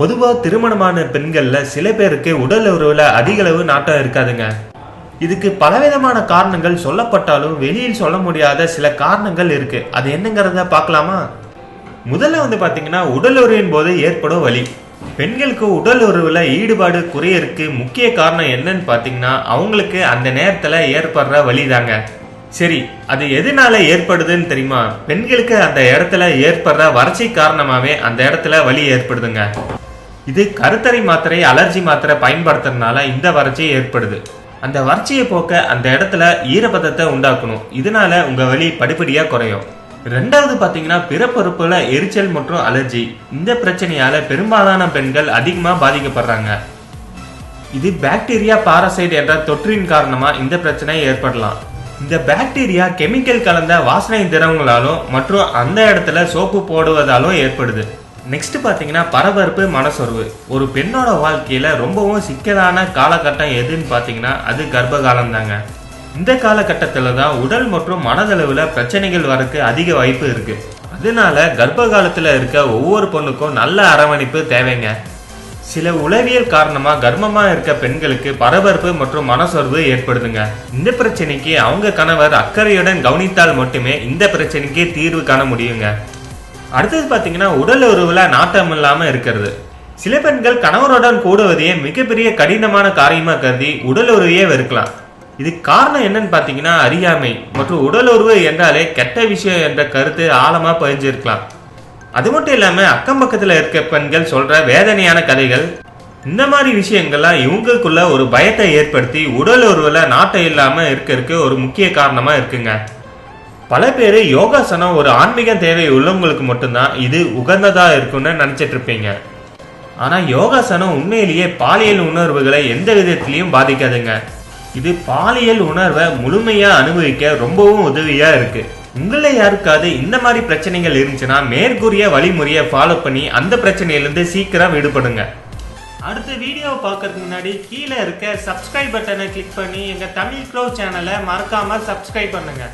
பொதுவாக திருமணமான பெண்களில் சில பேருக்கு உடல் உறவுல அதிக அளவு நாட்டம் இருக்காதுங்க. இதுக்கு பலவிதமான காரணங்கள் சொல்லப்பட்டாலும் வெளியில் சொல்ல முடியாத சில காரணங்கள் இருக்கு. அது என்னங்கிறத பார்க்கலாமா? முதல்ல வந்து பார்த்தீங்கன்னா உடல் உறவின் போது ஏற்படும் வலி. பெண்களுக்கு உடல் உறவுல ஈடுபாடு குறையறதுக்கு முக்கிய காரணம் என்னன்னு பார்த்தீங்கன்னா அவங்களுக்கு அந்த நேரத்தில் ஏற்படுற வலிதாங்க. சரி அது எதனால ஏற்படுதுன்னு தெரியுமா? பெண்களுக்கு அந்த இடத்துல ஏற்படுற வறட்சி காரணமாகவே அந்த இடத்துல வலி ஏற்படுதுங்க. இது கருத்தரை மாத்திரை அலர்ஜி மாத்திரை பயன்படுத்துறதுனால இந்த வறட்சியை ஏற்படுது. அந்த வறட்சியை போக்க அந்த இடத்துல ஈரப்பதத்தை உண்டாக்கணும். இதனால உங்க வலி படிப்படியா குறையும். ரெண்டாவது பாத்தீங்கன்னா பிறப்பொறுப்புல எரிச்சல் மற்றும் அலர்ஜி. இந்த பிரச்சனையால பெரும்பாலான பெண்கள் அதிகமா பாதிக்கப்படுறாங்க. இது பாக்டீரியா பாரசைட் என்ற தொற்றின் காரணமா இந்த பிரச்சனை ஏற்படலாம். இந்த பாக்டீரியா கெமிக்கல் கலந்த வாசனை திரவங்களாலும் மற்றும் அந்த இடத்துல சோப்பு போடுவதாலும் ஏற்படுது. நெக்ஸ்ட் பார்த்தீங்கன்னா பரபரப்பு மனசொர்வு ஒரு பெண்ணோட வாழ்க்கையில ரொம்பவும் சிக்கலான காலகட்டம் எதுன்னு பார்த்தீங்கன்னா அது கர்ப்ப காலம் தாங்க இந்த காலகட்டத்தில் தான் உடல் மற்றும் மனதளவில் பிரச்சனைகள் வரக்கு அதிக வாய்ப்பு இருக்கு. அதனால கர்ப்ப காலத்தில் இருக்க ஒவ்வொரு பொண்ணுக்கும் நல்ல அரவணைப்பு தேவைங்க. சில உளவியல் காரணமாக கர்ப்பமாக இருக்க பெண்களுக்கு பரபரப்பு மற்றும் மனசோர்வு ஏற்படுதுங்க. இந்த பிரச்சனைக்கு அவங்க கணவர் அக்கறையுடன் கவனித்தால் மட்டுமே இந்த பிரச்சனைக்கு தீர்வு காண முடியுங்க. அடுத்தது பார்த்தீங்கன்னா உடல் உறவுல நாட்டம் இல்லாமல் இருக்கிறது. சில பெண்கள் கணவருடன் கூடுவதையே மிகப்பெரிய கடினமான காரியமாக கருதி உடல் உறவையே வெறுக்கலாம். இதுக்கு காரணம் என்னன்னு பார்த்தீங்கன்னா அறியாமை மற்றும் உடல் உறவு என்றாலே கெட்ட விஷயம் என்ற கருத்து ஆழமாக பதிஞ்சிருக்கலாம். அது மட்டும் இல்லாமல் அக்கம் பக்கத்தில் இருக்க பெண்கள் சொல்ற வேதனையான கதைகள் இந்த மாதிரி விஷயங்கள்லாம் இவங்களுக்குள்ள ஒரு பயத்தை ஏற்படுத்தி உடல் உறவுல நாட்டம் இல்லாமல் இருக்கிறதுக்கு ஒரு முக்கிய காரணமாக இருக்குங்க. பல பேர் யோகாசனம் ஒரு ஆன்மீக தேவை உள்ளவங்களுக்கு மட்டும்தான் இது உகந்ததாக இருக்கும்னு நினச்சிட்டு இருப்பீங்க. ஆனால் யோகாசனம் உண்மையிலேயே பாலியல் உணர்வுகளை எந்த விதத்திலையும் பாதிக்காதுங்க. இது பாலியல் உணர்வை முழுமையாக அனுபவிக்க ரொம்பவும் உதவியாக இருக்கு. உங்கள யாருக்காவது இந்த மாதிரி பிரச்சனைகள் இருந்துச்சுன்னா மேற்கூறிய வழிமுறையை ஃபாலோ பண்ணி அந்த பிரச்சனையிலிருந்து சீக்கிரம் விடுபடுங்க. அடுத்த வீடியோவை பார்க்கறதுக்கு முன்னாடி கீழே இருக்க சப்ஸ்கிரைப் பட்டனை கிளிக் பண்ணி எங்கள் தமிழ் க்ரோ சேனலை மறக்காமல் சப்ஸ்கிரைப் பண்ணுங்கள்